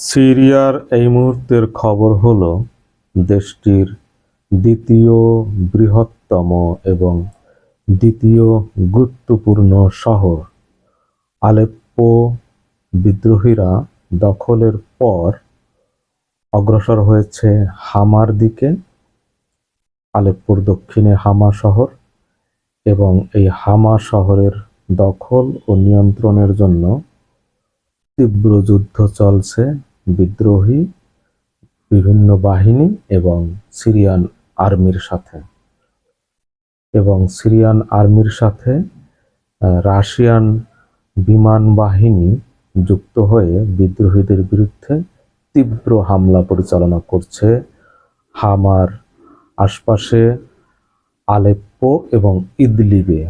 সিরিয়ার এই মুহূর্তের খবর হল দেশটির দ্বিতীয় বৃহত্তম এবং দ্বিতীয় গুরুত্বপূর্ণ শহর। আলেপ্পো বিদ্রোহীরা দখলের পর অগ্রসর হয়েছে হামার দিকে। আলেপ্পোর দক্ষিণে হামা শহর এবং এই হামা শহরের দখল ও নিয়ন্ত্রণের জন্য তীব্র যুদ্ধ চলছে। বিদ্রোহী বিভিন্ন বাহিনী এবং সিরিয়ান আর্মির সাথে। এবং সিরিয়ান আর্মির সাথে রাশিয়ান বিমান বাহিনী যুক্ত হয়ে বিদ্রোহীদের বিরুদ্ধে তীব্র হামলা পরিচালনা করছে হামার আশপাশে আলেপ্পো এবং ইদলিবে।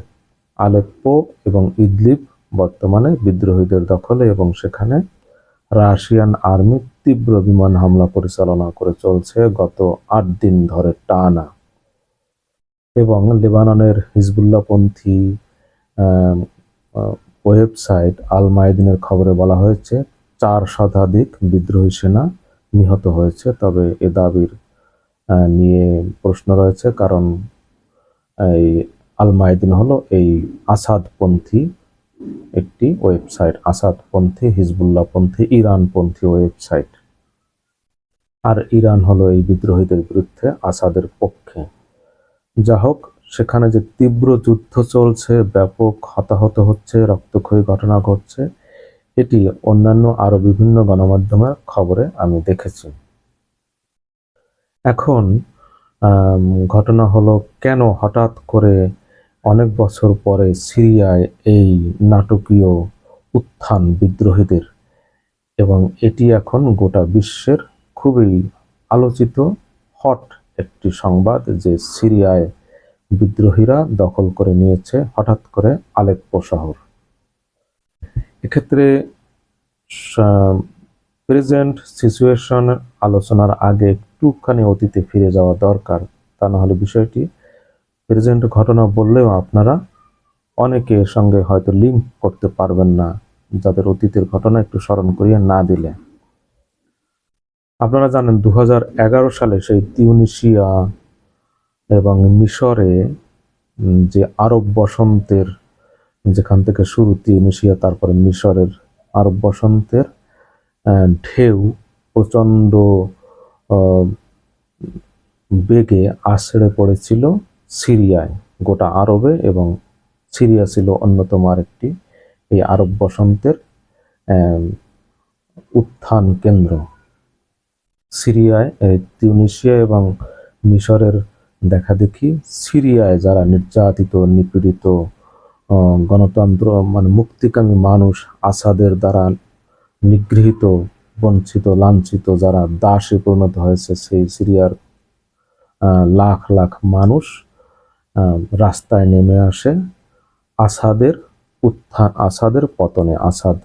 আলেপ্পো এবং ইদলিব বর্তমানে বিদ্রোহীদের দখলে এবং সেখানে রাশিয়ান আর্মি তীব্র বিমান হামলা পরিচালনা করে চলছে গত আট দিন ধরে টানা। এবং লেবাননের আহ, ওয়েবসাইট আল মাইদিনের খবরে বলা হয়েছে চার শতাধিক বিদ্রোহী সেনা নিহত হয়েছে। তবে এ দাবির নিয়ে প্রশ্ন রয়েছে কারণ এই আল মাইদিন হলো এই আসাদপন্থী একটি ওয়েবসাইট, আসাদপন্থী, হিজবুল্লাহপন্থী, ইরানপন্থী ওয়েবসাইট। আর ইরান হলো এই বিদ্রোহীদের বিরুদ্ধে আসাদের পক্ষে। যা হোক, সেখানে যে তীব্র যুদ্ধ চলছে, ব্যাপক হতাহত হচ্ছে, রক্তক্ষয়ী ঘটনা ঘটছে, এটি অন্যান্য আরও বিভিন্ন গণমাধ্যমের খবরে আমি দেখেছি। এখন ঘটনা হলো কেন হঠাৎ করে অনেক বছর পরে সিরিয়ায় এই নাটকীয় উত্থান বিদ্রোহীদের এবং এটি এখন গোটা বিশ্বের খুবই আলোচিত, হট একটি সংবাদ যে সিরিয়ায় বিদ্রোহীরা দখল করে নিয়েছে হঠাৎ করে আলেপ্পো শহর। এক্ষেত্রে প্রেজেন্ট সিচুয়েশন আলোচনার আগে একটুখানি অতীতে ফিরে যাওয়া দরকার। তা না হলে বিষয়টি প্রেজেন্ট ঘটনা বললেও আপনারা অনেকে এর সঙ্গে হয়তো লিঙ্ক করতে পারবেন না, যাদের অতীতের ঘটনা একটু স্মরণ করিয়ে না দিলে। আপনারা জানেন দু হাজার এগারো সালে সেই তিউনিশিয়া এবং মিশরে যে আরব বসন্তের যেখান থেকে শুরু তিউনিশিয়া, তারপরে মিশরের আরব বসন্তের ঢেউ প্রচণ্ড বেগে আছড়ে পড়েছিল। সিরিয়ায়, গোটা আরবে এবং সিরিয়া ছিল অন্যতম আরেকটি এই আরব বসন্তের উত্থান কেন্দ্র। সিরিয়ায় এই তিউনিশিয়া এবং মিশরের দেখা দেখি সিরিয়ায় যারা নির্যাতিত, নিপীড়িত গণতন্ত্র মানে মুক্তিকামী মানুষ, আসাদের দ্বারা নিগৃহীত, বঞ্চিত, লাঞ্ছিত যারা দাসে পরিণত হয়েছে সেই সিরিয়ার লাখ লাখ মানুষ রাস্তায় নেমে আসে। আসাদের উত্থান, আসাদের পতনে, আসাদ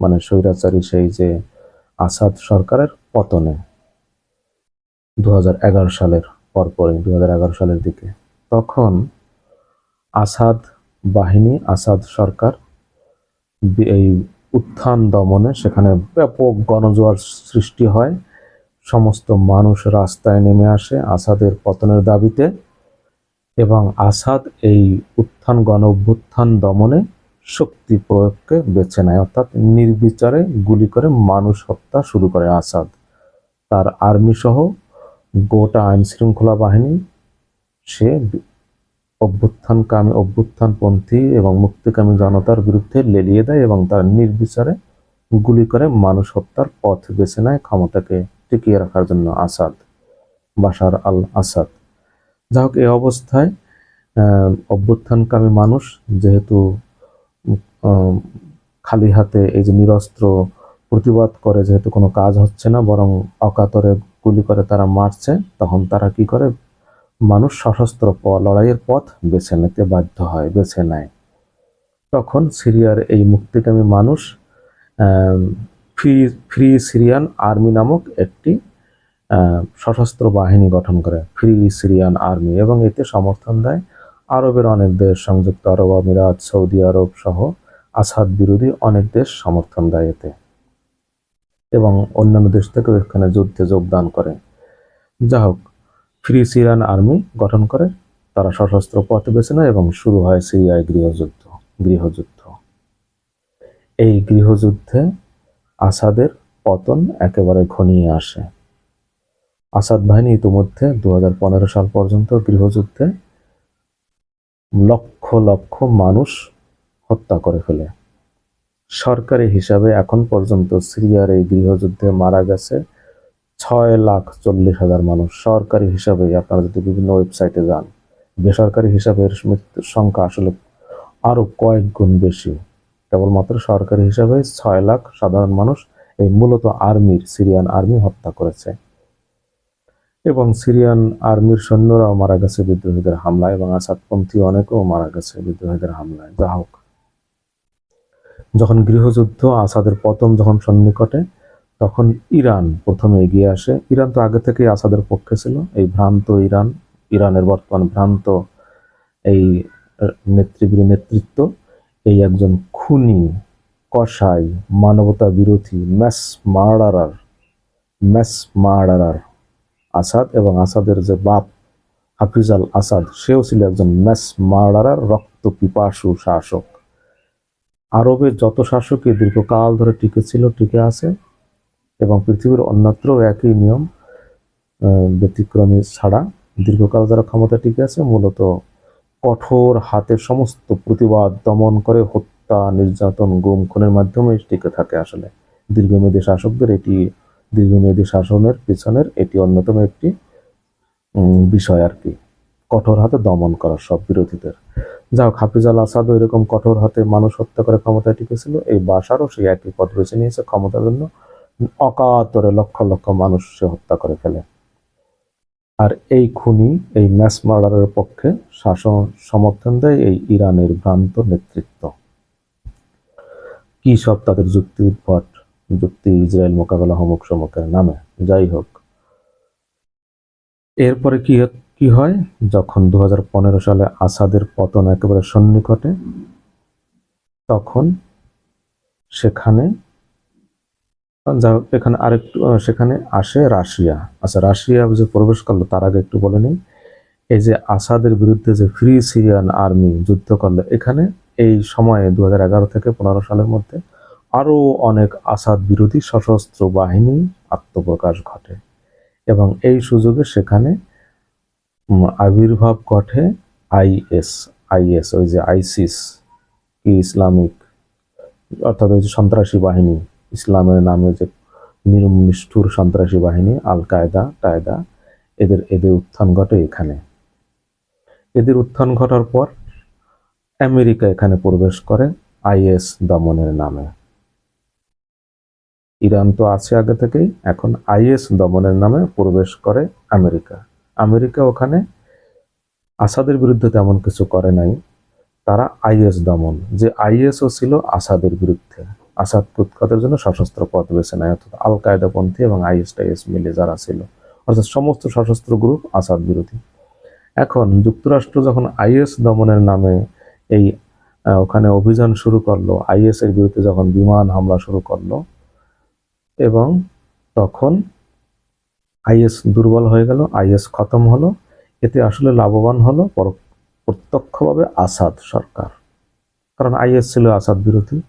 মানে স্বৈরাচারী সেই যে আসাদ সরকারের পতনে দু হাজার এগারো সালের পরপরই দু সালের দিকে। তখন আসাদ বাহিনী, আসাদ সরকার এই উত্থান দমনে সেখানে ব্যাপক গণজোয়ার সৃষ্টি হয়। সমস্ত মানুষ রাস্তায় নেমে আসে আসাদের পতনের দাবিতে। এবং আসাদ এই উত্থান গণ অভ্যুত্থান দমনে শক্তি প্রয়োগকে বেছে নেয়। অর্থাৎ নির্বিচারে গুলি করে মানুষ হত্যা শুরু করে আসাদ। তার আর্মি সহ গোটা আইন শৃঙ্খলা বাহিনী সে অভ্যুত্থানকামী, অভ্যুত্থানপন্থী এবং মুক্তিকামী জনতার বিরুদ্ধে লেলিয়ে দেয় এবং তার নির্বিচারে গুলি করে মানুষ হত্যার পথ বেছে নেয় ক্ষমতাকে টিকিয়ে রাখার জন্য আসাদ, বাশার আল আসাদ যা হোক এই অবস্থায় অভ্যুত্থানকামী মানুষ যেহেতু খালি হাতে এই যে নিরস্ত্র প্রতিবাদ করে যেহেতু কোনো কাজ হচ্ছে না, বরং অকাতরে গুলি করে তারা মারছে, তখন তারা কি করে? মানুষ সশস্ত্র প- লড়াইয়ের পথ বেছে নিতে বাধ্য হয়, বেছে নেয়। তখন সিরিয়ার এই মুক্তিকামী মানুষ ফ্রি ফ্রি সিরিয়ান আর্মি নামক একটি সশস্ত্র বাহিনী গঠন করে ফ্রি সিরিয়ান আর্মি এবং এতে সমর্থন দেয় আরবের অনেক দেশ, সংযুক্ত আরব আমিরাত, সৌদি আরব সহ আসাদ বিরোধী অনেক দেশ সমর্থন দেয় এতে। এবং অন্যান্য দেশ থেকেও এখানে যুদ্ধে যোগদান করে। যা হোক, ফ্রি সিরিয়ান আর্মি গঠন করে, তারা সশস্ত্র পথ বেছে নেয় এবং শুরু হয় সিরিয়ায় গৃহযুদ্ধ গৃহযুদ্ধ। এই গৃহযুদ্ধে আসাদের পতন একেবারে ঘনিয়ে আসে। আসাদ বাহিনী ইতিমধ্যে দু হাজার পনেরো সাল পর্যন্ত গৃহযুদ্ধে লক্ষ লক্ষ মানুষ হত্যা করে ফেলে। সরকারি হিসাবে এখন পর্যন্ত সিরিয়ার এই গৃহযুদ্ধে মারা গেছে ছয় লাখ চল্লিশ হাজার মানুষ। সরকারি হিসাবে আপনারা যদি বিভিন্ন ওয়েবসাইটে যান, বেসরকারি হিসাবে এর মৃত্যুর সংখ্যা আসলে আরও কয়েক গুণ বেশি। কেবলমাত্র সরকারি হিসাবে ছয় লাখ সাধারণ মানুষ এই মূলত আর্মির, সিরিয়ান আর্মি হত্যা করেছে। এবং সিরিয়ান আর্মির সৈন্যরাও মারা গেছে বিদ্রোহীদের হামলায় এবং আসাদপন্থী অনেকেও মারা গেছে বিদ্রোহীদের হামলায়। যা হোক। যখন গৃহযুদ্ধ, আসাদের পতন যখন সন্নিকটে, তখন ইরান প্রথমে এগিয়ে আসে। ইরান তো আগে থেকেই আসাদের পক্ষে ছিল। এই ভ্রান্ত ইরান, ইরানের বর্তমান ভ্রান্ত এই নেতৃবৃন্দ নেতৃত্ব, এই একজন খুনি, কসাই মানবতা বিরোধী mass murderer mass murderer Assad এবং আসাদের যে বাপ হাফিজ আল আসাদ, সেও ছিল একজন ম্যাস মার্ডারার রক্ত পিপাসু শাসক। আরবের যত শাসকই দীর্ঘকাল ধরে টিকে ছিল, টিকে আছে এবং পৃথিবীর অন্যত্র একই নিয়ম ব্যতিক্রমী ছাড়া দীর্ঘকাল যারা ক্ষমতা টিকে আছে, মূলত কঠোর হাতে সমস্ত প্রতিবাদ দমন করে হত্যা, নির্যাতন, গুম, খুনের মাধ্যমে টিকে থাকে আসলে। দীর্ঘমেয়াদী শাসকদের এটি দীর্ঘমেয়াদী শাসনের পিছনের এটি অন্যতম একটি বিষয় আর কি। কঠোর হাতে দমন করা সব বিরোধীদের। যাও হাফিজ আল আসাদও এরকম কঠোর হাতে মানুষ হত্যা করে ক্ষমতায় টিকেছিল, এই বাসারও সেই একই পথ বেছে নিয়েছে ক্ষমতার জন্য। অকাতরে লক্ষ লক্ষ মানুষ সে হত্যা করে ফেলে। আর এই খুনি, এই ম্যাস মার্ডারের পক্ষে শাসন সমর্থন দেয় এই ইরানের ভ্রান্ত নেতৃত্ব। কি সব তাদের যুক্তি উদ্ভট? যুক্তি ইসরায়েল মোকাবেলা হমুক সমুকের নামে, যাই হোক। এরপরে কি কি হয়? যখন দু হাজার পনেরো সালে আসাদের পতন একেবারে সন্নিকটে, তখন সেখানে, যা এখানে আরেকটু সেখানে আসে রাশিয়া। আচ্ছা রাশিয়া যে প্রবেশ করল, তার আগে একটু বলে নিই। এই যে আসাদের বিরুদ্ধে যে ফ্রি সিরিয়ান আর্মি যুদ্ধ করল, এখানে এই সময়ে দু হাজার এগারো থেকে পনেরো সালের মধ্যে আরও অনেক আসাদ বিরোধী সশস্ত্র বাহিনী আত্মপ্রকাশ ঘটে এবং এই সুযোগে সেখানে আবির্ভাব ঘটে আইএস আইএস, ওই যে আইসিস, কি ইসলামিক, অর্থাৎ ওই যে সন্ত্রাসী বাহিনী, ইসলামের নামে যে নির্ম নিষ্ঠুর সন্ত্রাসী বাহিনী আল কায়দা টায়দা, এদের এদের উত্থান ঘটে এখানে। এদের উত্থান ঘটার পর আমেরিকা এখানে প্রবেশ করে আইএস দমনের নামে। ইরান তো আছে আগে থেকেই, এখন আইএস দমনের নামে প্রবেশ করে আমেরিকা। আমেরিকা ওখানে আসাদের বিরুদ্ধে তেমন কিছু করে নাই। তারা আইএস দমন, যে আইএসও ছিল আসাদের বিরুদ্ধে। আসাদ উৎখাতের জন্য সশস্ত্র পথ বেছে নেয়, অর্থাৎ আল কায়দাপন্থী এবং আইএস টাইএস মিলে যারা ছিল। অর্থাৎ সমস্ত সশস্ত্র গ্রুপ আসাদ বিরোধী। এখন যুক্তরাষ্ট্র যখন আইএস দমনের নামে এই ওখানে অভিযান শুরু করল আইএস এর বিরুদ্ধে যখন বিমান হামলা শুরু করল এবং তখন আইএস দুর্বল হয়ে গেল, আইএস খতম হলো। এতে আসলে লাভবান হলো পর- প্রত্যক্ষভাবে আসাদ সরকার। কারণ আইএস ছিল আসাদ বিরোধী।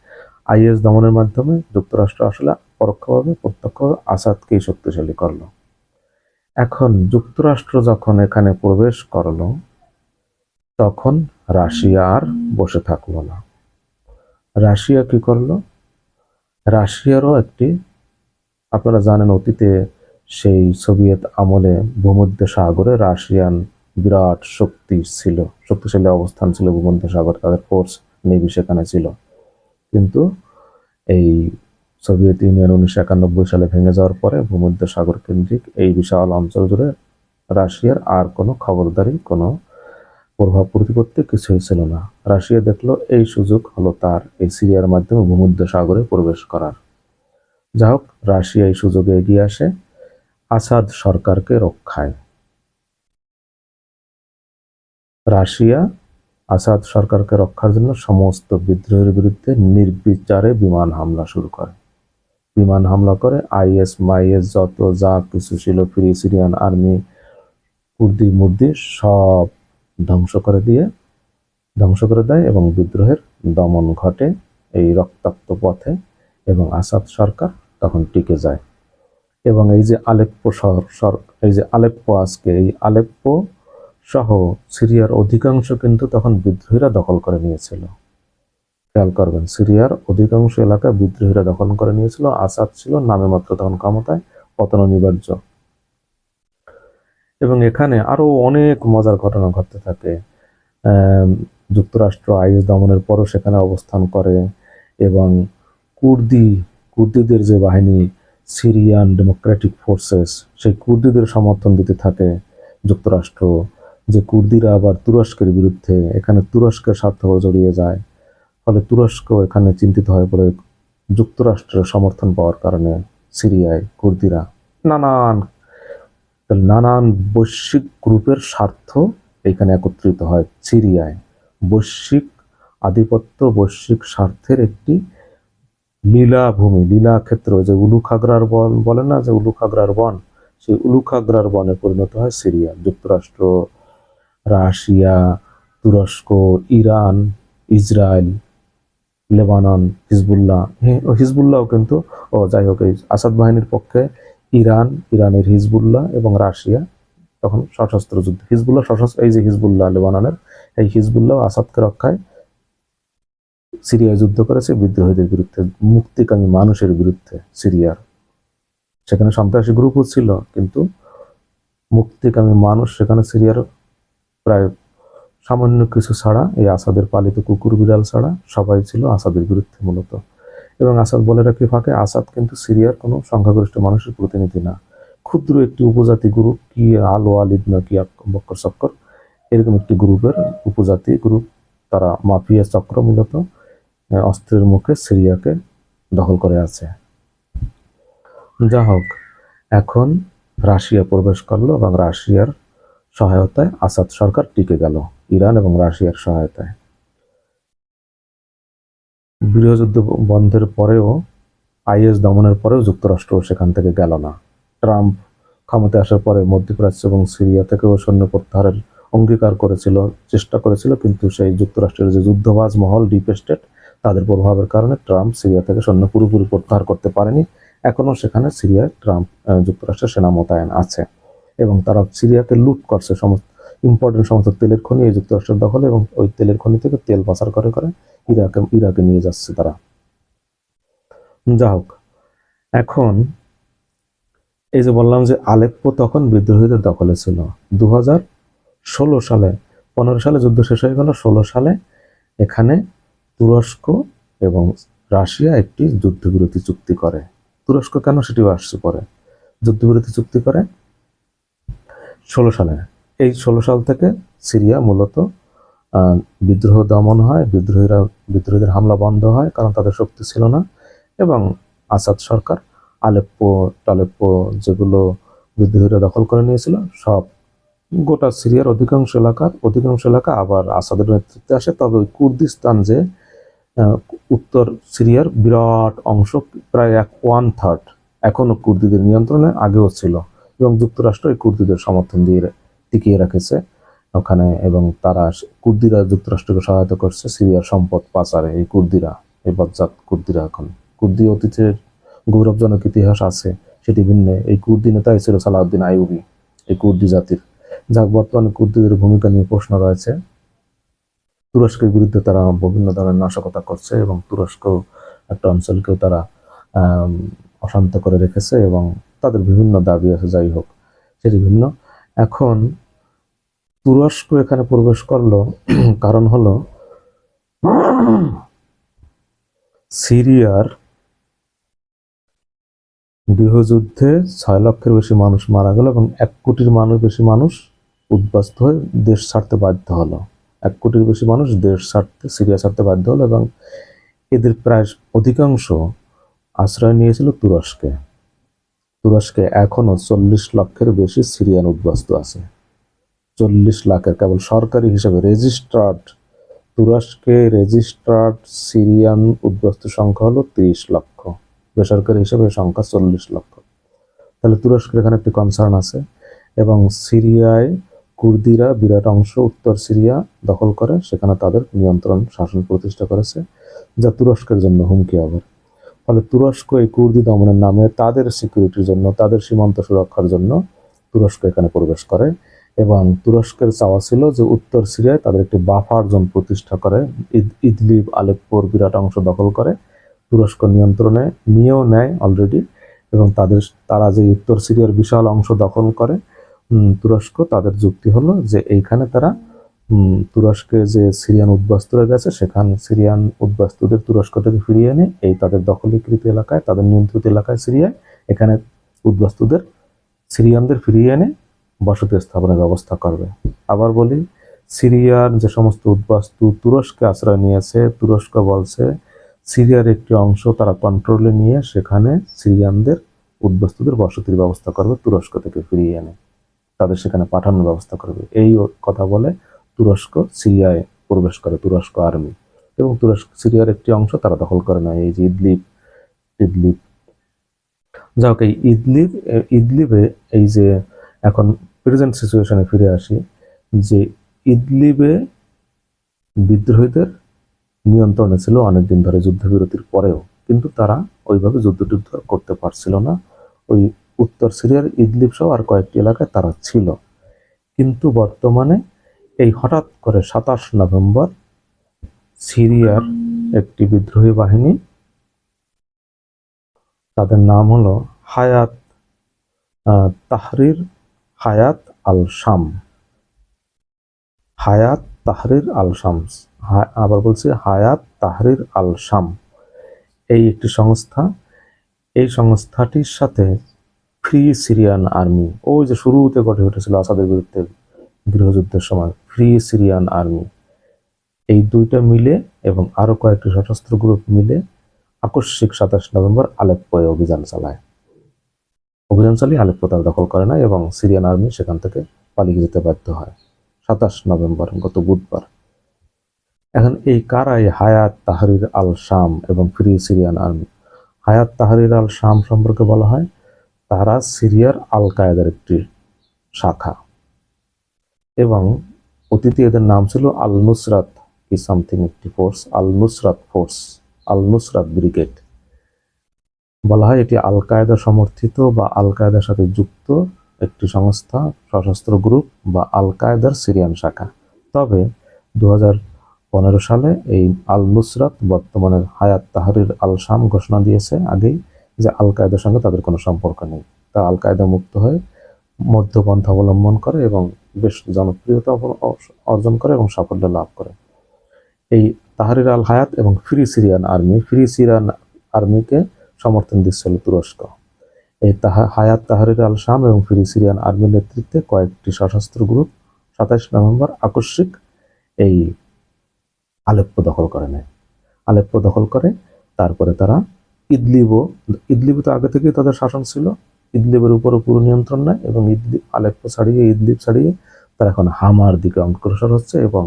আইএস দমনের মাধ্যমে যুক্তরাষ্ট্র আসলে পরোক্ষভাবে, প্রত্যক্ষভাবে আসাদকেই শক্তিশালী করল। এখন যুক্তরাষ্ট্র যখন এখানে প্রবেশ করল, তখন রাশিয়া আর বসে থাকল না। রাশিয়া কি করল? রাশিয়ারও একটি আপনারা জানেন অতীতে সেই সোভিয়েত আমলে ভূমধ্য সাগরে রাশিয়ান বিরাট শক্তি ছিল, শক্তিশালী অবস্থান ছিল ভূমধ্য সাগর তাদের ফোর্স নেভি সেখানে ছিল। কিন্তু এই সোভিয়েত ইউনিয়ন উনিশশো একানব্বই সালে ভেঙে যাওয়ার পরে ভূমধ্য সাগর কেন্দ্রিক এই বিশাল অঞ্চল জুড়ে রাশিয়ার আর কোনো খবরদারি, কোনো প্রভাব প্রতিপত্তি কিছুই ছিল না। রাশিয়া দেখল এই সুযোগ হলো তার এই সিরিয়ার মাধ্যমে ভূমধ্য সাগরে প্রবেশ করার। যা হোক রাশিয়া এই সুযোগে এগিয়ে আসে, আসাদ সরকারকে রক্ষায়। রাশিয়া আসাদ সরকারকে রক্ষার জন্য সমস্ত বিদ্রোহের বিরুদ্ধে নির্বিচারে বিমান হামলা শুরু করে। বিমান হামলা করে আইএস, মাইএস, যত যা কিছু ছিল, ফ্রি সিরিয়ান আর্মি, কুর্দি, মুর্দি, সব ধ্বংস করে দিয়ে, ধ্বংস করে দেয় এবং বিদ্রোহের দমন ঘটে এই রক্তাক্ত পথে এবং আসাদ সরকার তখন টিকে যায়। এবং এই যে আলেপ্পো শহর এই যে আলেপ্পো আজকে, এই আলেপ্পো সহ সিরিয়ার অধিকাংশ কিন্তু তখন বিদ্রোহীরা দখল করে নিয়েছিল। খেয়াল করবেন, সিরিয়ার অধিকাংশ এলাকা বিদ্রোহীরা দখল করে নিয়েছিল, আসাদ ছিল নামে মাত্র তখন ক্ষমতায়, পতন অনিবার্য। এবং এখানে আরও অনেক মজার ঘটনা ঘটতে থাকে। যুক্তরাষ্ট্র আইএস দমনের পরও সেখানে অবস্থান করে এবং কুর্দি কুর্দিদের যে বাহিনী, সিরিয়ান ডেমোক্রেটিক ফোর্সেস, সেই কুর্দিদের সমর্থন দিতে থাকে যুক্তরাষ্ট্র, যে কুর্দিরা আবার তুরস্কের বিরুদ্ধে এখানে তুরস্কের স্বার্থ জড়িয়ে যায়। ফলে তুরস্ক এখানে চিন্তিত হয়ে পড়ে যুক্তরাষ্ট্রের সমর্থন পাওয়ার কারণে সিরিয়ায় কুর্দিরা নানান নানান বৈশ্বিক গ্রুপের স্বার্থ এখানে একত্রিত হয় সিরিয়ায়। বৈশ্বিক আধিপত্য, বৈশ্বিক স্বার্থের একটি লীলা ভূমি লীলা ক্ষেত্র যে উলুখাগড়ার বন বলে না যে উলুখাগড়ার বন সেই উলুখাগড়ার বনে পরিণত হয় সিরিয়া যুক্তরাষ্ট্র রাশিয়া তুরস্ক ইরান ইসরায়েল লেবানন হিজবুল্লাহ। হ্যাঁ, হিজবুল্লাহও কিন্তু ও যাই হোক এই আসাদ বাহিনীর পক্ষে ইরান ইরানের হিজবুল্লাহ এবং রাশিয়া তখন সশস্ত্র যুদ্ধ। হিজবুল্লাহ সশস্ত্র এই যে হিজবুল্লাহ লেবাননের এই হিজবুল্লাহ আসাদকে রক্ষায় সিরিয়ায় যুদ্ধ করেছে, বিদ্রোহীদের বিরুদ্ধে, মুক্তিকামী মানুষের বিরুদ্ধে সিরিয়ার। সেখানে সন্ত্রাসী গ্রুপও ছিল, কিন্তু মুক্তিকামী মানুষ সেখানে সিরিয়ার প্রায় সামান্য কিছু ছাড়া, এই আসাদের পালিত কুকুর বিড়াল ছাড়া সবাই ছিল আসাদের বিরুদ্ধে মূলত। এবং আসাদ বলে রাখি ফাঁকে, আসাদ কিন্তু সিরিয়ার কোনো সংখ্যাগরিষ্ঠ মানুষের প্রতিনিধি না। ক্ষুদ্র একটি উপজাতি গ্রুপ, কি আলো, আলিদ, না কি বক্কর চক্কর, এরকম একটি গ্রুপের উপজাতি গ্রুপ, তারা মাফিয়া চক্র মূলত। অস্ত্রের মুখে সিরিয়াকে দখল করে আছে। যা হোক, এখন রাশিয়া প্রবেশ করল এবং রাশিয়ার সহায়তায় আসাদ সরকার টিকে গেল, ইরান এবং রাশিয়ার সহায়তায়। গৃহযুদ্ধ বন্ধের পরেও, আইএস দমনের পরেও যুক্তরাষ্ট্র সেখান থেকে গেল না। ট্রাম্প ক্ষমতায় আসার পরে মধ্যপ্রাচ্য এবং সিরিয়া থেকেও সৈন্য প্রত্যাহারের অঙ্গীকার করেছিল, চেষ্টা করেছিল, কিন্তু সেই যুক্তরাষ্ট্রের যে যুদ্ধবাজ মহল, ডিপ স্টেট তাদের প্রভাবের কারণে ট্রাম্প সিরিয়া থেকে সৈন্য পুরোপুরি প্রত্যাহার করতে পারেনি। এখনও সেখানে সিরিয়ায় ট্রাম্প যুক্তরাষ্ট্রের সেনা মোতায়েন আছে এবং তারা সিরিয়াকে লুট করছে সমস্ত ইম্পর্টেন্ট সমস্ত তেলের খনি এই যুক্তরাষ্ট্রের দখলে এবং ওই তেলের খনি থেকে তেল পাচার করে করে ইরাকে ইরাকে নিয়ে যাচ্ছে তারা। যা হোক, এখন এই যে বললাম যে আলেপ্পো তখন বিদ্রোহীদের দখলে ছিল। দু হাজার ষোলো সালে, পনেরো সালে যুদ্ধ শেষ হয়ে গেল, ষোলো সালে এখানে তুরস্ক এবং রাশিয়া একটি যুদ্ধবিরতি চুক্তি করে। তুরস্ক কেন সেটিও আসছে পরে? যুদ্ধবিরতি চুক্তি করে ষোলো সালে। এই ষোলো সাল থেকে সিরিয়া মূলত বিদ্রোহ দমন হয়, বিদ্রোহীরা, বিদ্রোহীদের হামলা বন্ধ হয় কারণ তাদের শক্তি ছিল না এবং আসাদ সরকার আলেপ্পো, টালেপ্পো যেগুলো বিদ্রোহীরা দখল করে নিয়েছিল, সব গোটা সিরিয়ার অধিকাংশ এলাকার, অধিকাংশ এলাকা আবার আসাদের নেতৃত্বে আসে। তবে ওই কুর্দিস্তান যে উত্তর সিরিয়ার বিরাট অংশ, প্রায় এক ওয়ান থার্ড এখনও কুর্দিদের নিয়ন্ত্রণে, আগেও ছিল। এবং যুক্তরাষ্ট্র এই কুর্দিদের সমর্থন দিয়ে টিকিয়ে রেখেছে। ওখানে এবং তারা কুর্দিরা যুক্তরাষ্ট্রকে সহায়তা করছে, সিরিয়ার সম্পদ পাচারে। এই কুর্দিরা, এই বজ্জাত কুর্দিরা এখন। কুর্দি অতীতের গৌরবজনক ইতিহাস আছে, সেটি ভিন্ন। এই কুর্দি নেতাই ছিল সালাউদ্দিন আইউবি এই কুর্দি জাতির। যাক, বর্তমানে কুর্দিদের ভূমিকা নিয়ে প্রশ্ন রয়েছে। তুরস্কের বিরুদ্ধে তারা বিভিন্ন ধরনের নাশকতা করছে এবং তুরস্ক একটা অঞ্চলকেও তারা অশান্ত করে রেখেছে এবং তাদের বিভিন্ন দাবি আছে, যাই হোক, সেটি ভিন্ন। এখন তুরস্ক এখানে প্রবেশ করল, কারণ হলো সিরিয়ার গৃহযুদ্ধে ছয় লক্ষের বেশি মানুষ মারা গেল এবং এক কোটির মানুষ বেশি মানুষ উদ্বাস্ত হয়ে দেশ ছাড়তে বাধ্য হলো। এক কোটির বেশি মানুষ দেশ ছাড়তে, সিরিয়া ছাড়তে বাধ্য হলো এবং এদের প্রায় অধিকাংশ আশ্রয় নিয়েছিল তুরস্কে। তুরস্কে এখনও চল্লিশ লক্ষের বেশি সিরিয়ান উদ্বাস্ত আছে। চল্লিশ লাখের কেবল সরকারি হিসাবে রেজিস্ট্রার্ড তুরস্কে রেজিস্ট্রার্ড সিরিয়ান উদ্বাস্তু সংখ্যা হলো তিরিশ লক্ষ। বেসরকারি হিসেবে সংখ্যা চল্লিশ লক্ষ। তাহলে তুরস্কের এখানে একটি কনসার্ন আছে এবং সিরিয়ায় কুর্দিরা বিরাট অংশ উত্তর সিরিয়া দখল করে, সেখানে তাদের নিয়ন্ত্রণ শাসন প্রতিষ্ঠা করেছে, যা তুরস্কের জন্য হুমকি আবার। ফলে তুরস্ক এই কুর্দি দমনের নামে তাদের সিকিউরিটির জন্য, তাদের সীমান্ত সুরক্ষার জন্য তুরস্ক এখানে প্রবেশ করে এবং তুরস্কের চাওয়া ছিল যে উত্তর সিরিয়ায় তাদের একটি বাফার জোন প্রতিষ্ঠা করে, ইদ ইদলিব, আলেপ্পোর বিরাট অংশ দখল করে, তুরস্ক নিয়ন্ত্রণে নিয়েও নেয় অলরেডি এবং তাদের, তারা যে উত্তর সিরিয়ার বিশাল অংশ দখল করে তুরস্ক, তাদের যুক্তি হলো যে এইখানে তারা তুরস্কে যে সিরিয়ান উদ্বাস্তুরা গেছে, সেখান সিরিয়ান উদ্বাস্তুদের তুরস্ক থেকে ফিরিয়ে এনে এই তাদের দখলীকৃত এলাকায়, তাদের নিয়ন্ত্রিত এলাকায় সিরিয়ায় এখানে উদ্বাস্তুদের, সিরিয়ানদের ফিরিয়ে এনে বসতি স্থাপনের ব্যবস্থা করবে। আবার বলি, সিরিয়ার যে সমস্ত উদ্বাস্তু তুরস্কে আশ্রয় নিয়েছে, তুরস্ক বলছে, সিরিয়ার একটি অংশ তারা কন্ট্রোলে নিয়ে সেখানে সিরিয়ানদের উদ্বাস্তুদের বসতির ব্যবস্থা করবে, তুরস্ক থেকে ফিরিয়ে এনে। তাদের সেখানে পাঠানোর ব্যবস্থা করবে। এই কথা বলে তুরস্ক সিরিয়ায় প্রবেশ করে তুরস্ক আর্মি এবং তুরস্ক সিরিয়ার একটি অংশ তারা দখল করে না এই যে ইদলিব ইদলিব। যাই হোক এই ইদলিব এ, ইদলিবে এই যে এখন প্রেজেন্ট সিচুয়েশনে ফিরে আসি যে ইদলিবে বিদ্রোহীদের নিয়ন্ত্রণে ছিল অনেকদিন ধরে যুদ্ধবিরতির পরেও। কিন্তু তারা ওইভাবে যুদ্ধ টুদ্ধ করতে পারছিল না। ওই উত্তর সিরিয়ার ইদলিব সহ আর কয়েকটি এলাকায় তারা ছিল। কিন্তু বর্তমানে এই হঠাৎ করে সাতাশ নভেম্বর সিরিয়ার একটি বিদ্রোহী বাহিনী, তাদের নাম হলো হায়াত তাহরির হায়াত আল শাম হায়াত তাহরির আল শামস আবার বলছি হায়াত তাহরির আল শাম এই একটি সংস্থা, এই সংস্থাটির সাথে ফ্রি সিরিয়ান আর্মি ওই যে শুরুতে গঠে উঠেছিল আসাদের বিরুদ্ধে গৃহযুদ্ধের সময়। ফ্রি সিরিয়ান আর্মি এই দুইটা মিলে এবং আরও কয়েকটি সশস্ত্র গ্রুপ মিলে আকস্মিক সাতাশ নভেম্বর আলেপ্পোয় অভিযান চালায়। অভিযান চালিয়ে আলেপ্পো তার দখল করে না এবং সিরিয়ান আর্মি সেখান থেকে পালিয়ে যেতে বাধ্য হয়। সাতাশ নভেম্বর, গত বুধবার। এখন এই কারাই হায়াত তাহরির আল শাম এবং free Syrian army Hayat Tahrir al Sham সম্পর্কে বলা হয় তারা সিরিয়ার আল কায়েদার একটি শাখা। এবং অতীতে এদের নাম ছিল আল নুসরাত কি সামথিং একটি force al Nusrat force al Nusrat brigade. বলা হয় এটি আল কায়েদা সমর্থিত বা আল কায়েদার সাথে যুক্ত একটি সংস্থা, সশস্ত্র গ্রুপ বা আল কায়েদার সিরিয়ান শাখা। তবে দু পনেরো সালে এই আল নুসরাত বর্তমানের হায়াত তাহারির আল শাম ঘোষণা দিয়েছে আগেই। যে আল কায়েদার সঙ্গে তাদের কোনো সম্পর্ক নেই। তা আল কায়েদা মুক্ত হয়ে মধ্যপন্থা অবলম্বন করে এবং বেশ জনপ্রিয়তা অর্জন করে এবং সাফল্য লাভ করে। এই তাহারির আল হায়াত এবং free Syrian army, free Syrian আর্মিকে সমর্থন দিচ্ছিল তুরস্ক। এই তাহা, হায়াত তাহারির আল শাম এবং ফ্রি সিরিয়ান আর্মির নেতৃত্বে কয়েকটি সশস্ত্র গ্রুপ সাতাশ নভেম্বর আকস্মিক এই আলেপ্পো দখল করে নেয়। আলেপ্পো দখল করে, তারপরে তারা ইদলিবও ইদলিব তো আগে থেকেই তাদের শাসন ছিল। ইদলিবের উপরও পুরো নিয়ন্ত্রণ নেয় এবং ইদলিব, আলেপ্পো ছাড়িয়ে, ইদলিব ছাড়িয়ে তারা এখন হামার দিকে অগ্রসর হচ্ছে এবং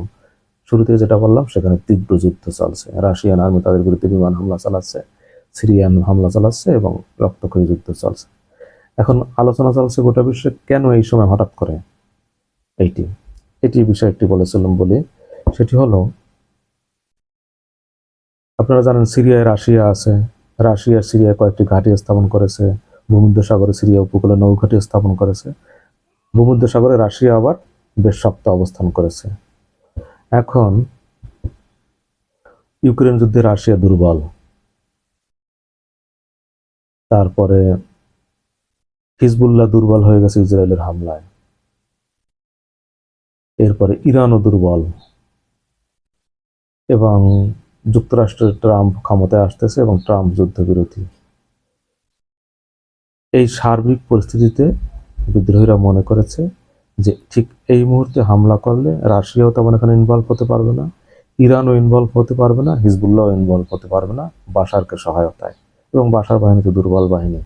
শুরু থেকে যেটা বললাম, সেখানে তীব্র যুদ্ধ চলছে। রাশিয়ান আর্মি তাদের বিরুদ্ধে বিমান হামলা চালাচ্ছে, সিরিয়ান হামলা চালাচ্ছে এবং রক্তক্ষয়ী যুদ্ধ চলছে। এখন আলোচনা চলছে গোটা বিশ্বে, কেন এই সময় হঠাৎ করে এইটি? এটি বিষয়ে একটি বলেছিলাম বলি, সেটি হলো, আপনারা জানেন সিরিয়ায় রাশিয়া আছে রাশিয়া, সিরিয়ায় কয়েকটি ঘাঁটি স্থাপন করেছে। ভূমধ্য সাগরে সিরিয়া উপকূলে নৌঘাটি স্থাপন করেছে। ভূমধ্য সাগরে রাশিয়া আবার বেশ শক্ত অবস্থান করেছে। এখন ইউক্রেন যুদ্ধে রাশিয়া দুর্বল। তারপরে হিজবুল্লাহ দুর্বল হয়ে গেছে ইসরায়েলের হামলায়। এরপরে ইরানও দুর্বল। এবং যুক্তরাষ্ট্রের ট্রাম্প ক্ষমতায় আসতেছে এবং ট্রাম্প যুদ্ধবিরোধী এই সার্বিক পরিস্থিতিতে বিদ্রোহীরা মনে করেছে যে ঠিক এই মুহূর্তে হামলা করলে রাশিয়াও তেমন এখানে ইনভলভ হতে পারবে না, ইরানও ইনভলভ হতে পারবে না, হিজবুল্লাহও ইনভলভ হতে পারবে না বাশারকে সহায়তায়। এবং বাশার বাহিনী তো দুর্বল বাহিনী।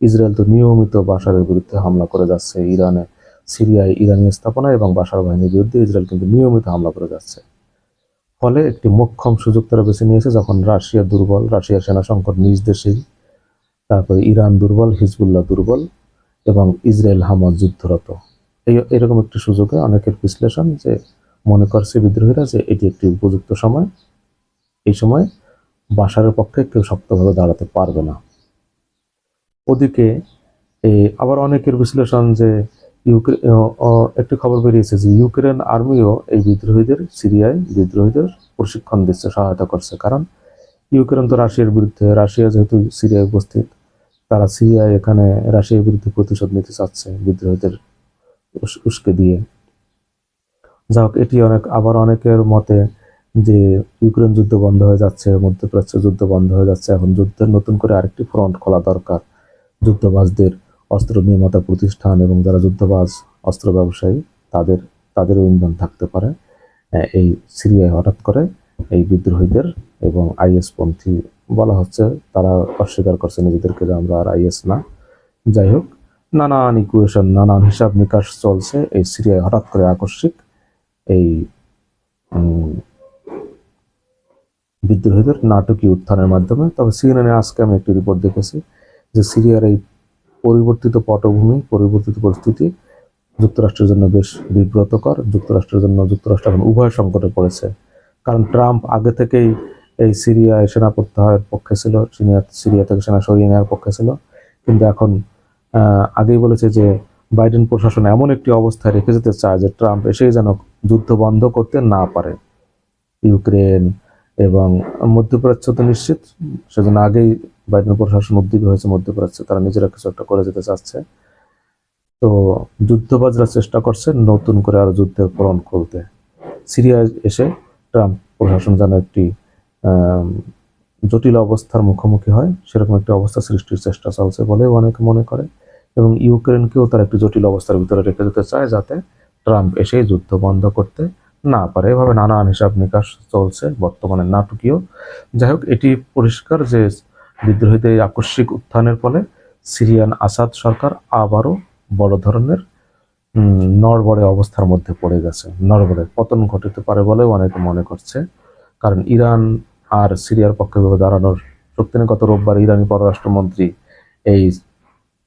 ইসরায়েল তো নিয়মিত বাশারের বিরুদ্ধে হামলা করে যাচ্ছে, ইরানে, সিরিয়ায় ইরানি স্থাপনা এবং বাশার বাহিনীর বিরুদ্ধে ইসরায়েল কিন্তু নিয়মিত হামলা করে যাচ্ছে। ফলে একটি মোক্ষম সুযোগ তারা বেছে নিয়েছে যখন রাশিয়া দুর্বল, রাশিয়ার সেনা সংকট নিজ দেশেই তারপরে ইরান দুর্বল, হিজবুল্লাহ দুর্বল এবং ইসরায়েল হামাজ যুদ্ধরত। এই এরকম একটি সুযোগে অনেকের বিশ্লেষণ যে, মনে করছে বিদ্রোহীরা যে এটি একটি উপযুক্ত সময়। এই সময় বাসারের পক্ষে কেউ শক্তভাবে দাঁড়াতে পারবে না। ওদিকে আবার অনেকের বিশ্লেষণ যে একটি খবর বেরিয়েছে যে ইউক্রেন আর্মিও এই বিদ্রোহীদের, সিরিয়ায় বিদ্রোহীদের প্রশিক্ষণ দিচ্ছে সহায়তা করছে। কারণ ইউক্রেন তো রাশিয়ার বিরুদ্ধে, রাশিয়া যেহেতু সিরিয়ায় উপস্থিত, তারা সিরিয়ায় এখানে রাশিয়ার বিরুদ্ধে প্রতিশোধ নিতে চাচ্ছে বিদ্রোহীদের উস- উস্কে দিয়ে। যা হোক, এটি অনেক, আবার অনেকের মতে যে ইউক্রেন যুদ্ধ বন্ধ হয়ে যাচ্ছে, মধ্যপ্রাচ্য যুদ্ধ বন্ধ হয়ে যাচ্ছে, এখন যুদ্ধের নতুন করে আরেকটি ফ্রন্ট খোলা দরকার যুদ্ধবাজদের। অস্ত্র নির্মাতা প্রতিষ্ঠান এবং যারা যুদ্ধবাজ, অস্ত্র ব্যবসায়ী, তাদের, তাদেরও ইন্ধন থাকতে পারে। এই সিরিয়ায় হঠাৎ করে এই বিদ্রোহীদের এবং আইএস পন্থী বলা হচ্ছে, তারা অস্বীকার করছে নিজেদেরকে যে আমরা আর আইএস না। যাই হোক, নানান ইকুয়েশন, নানান হিসাব নিকাশ চলছে এই সিরিয়ায় হঠাৎ করে আকস্মিক এই বিদ্রোহীদের নাটকীয় উত্থানের মাধ্যমে। তবে সিএনএনে আজকে আমি একটি রিপোর্ট দেখেছি যে সিরিয়ার এই পরিবর্তিত পটভূমি, পরিবর্তিত পরিস্থিতি যুক্তরাষ্ট্রের জন্য বেশ বিব্রতকর, যুক্তরাষ্ট্রের জন্য যুক্তরাষ্ট্র এখন উভয় সংকটে পড়েছে। কারণ ট্রাম্প আগে থেকেই এই সিরিয়ায় সেনা প্রত্যাহারের পক্ষে ছিল সিরিয়া সিরিয়া থেকে সেনা সরিয়ে নেওয়ার পক্ষে ছিল। কিন্তু এখন আগেই বলেছে যে বাইডেন প্রশাসন এমন একটি অবস্থায় রেখে যেতে চায় যে ট্রাম্প এসেই যেন যুদ্ধ বন্ধ করতে না পারে। ইউক্রেন এবং মধ্যপ্রাচ্য তো নিশ্চিত, সেজন্য আগেই বাইডেন প্রশাসন উদ্যোগী হয়েছে মধ্যপ্রাচ্যে তারা নিজেরা কিছু একটা করে যেতে চাচ্ছে। তো যুদ্ধবাজরা চেষ্টা করছে নতুন করে আরও যুদ্ধের পরণ খুলতে। সিরিয়ায় এসে ট্রাম্প প্রশাসন যেন একটি জটিল অবস্থার মুখোমুখি হয়, সেরকম একটি অবস্থা সৃষ্টির চেষ্টা চলছে বলে অনেকে মনে করে। এবং ইউক্রেনকেও তার একটি জটিল অবস্থার ভিতরে রেখে যেতে চায়, যাতে ট্রাম্প এসে যুদ্ধ বন্ধ করতে না পারে। এভাবে নানান হিসাব নিকাশ চলছে বর্তমানে নাটকীয়। যাই হোক, এটি পরিষ্কার যে বিদ্রোহীদের এই আকস্মিক উত্থানের ফলে সিরিয়ান আসাদ সরকার আবারও বড় ধরনের নড়বড়ে অবস্থার মধ্যে পড়ে গেছে। নড়বড়ে, পতন ঘটিতে পারে বলেও অনেকে মনে করছে। কারণ ইরান আর সিরিয়ার পক্ষে দাঁড়ানোর শক্তি গত রোববার ইরানি পররাষ্ট্রমন্ত্রী এই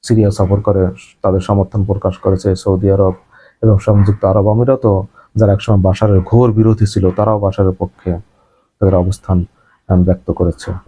সিরিয়া সফর করে তাদের সমর্থন প্রকাশ করেছে সৌদি আরব এবং সংযুক্ত আরব আমিরাতও, যারা একসময় বাসারের ঘোর বিরোধী ছিল, তারাও বাসারের পক্ষে তাদের অবস্থান ব্যক্ত করেছে।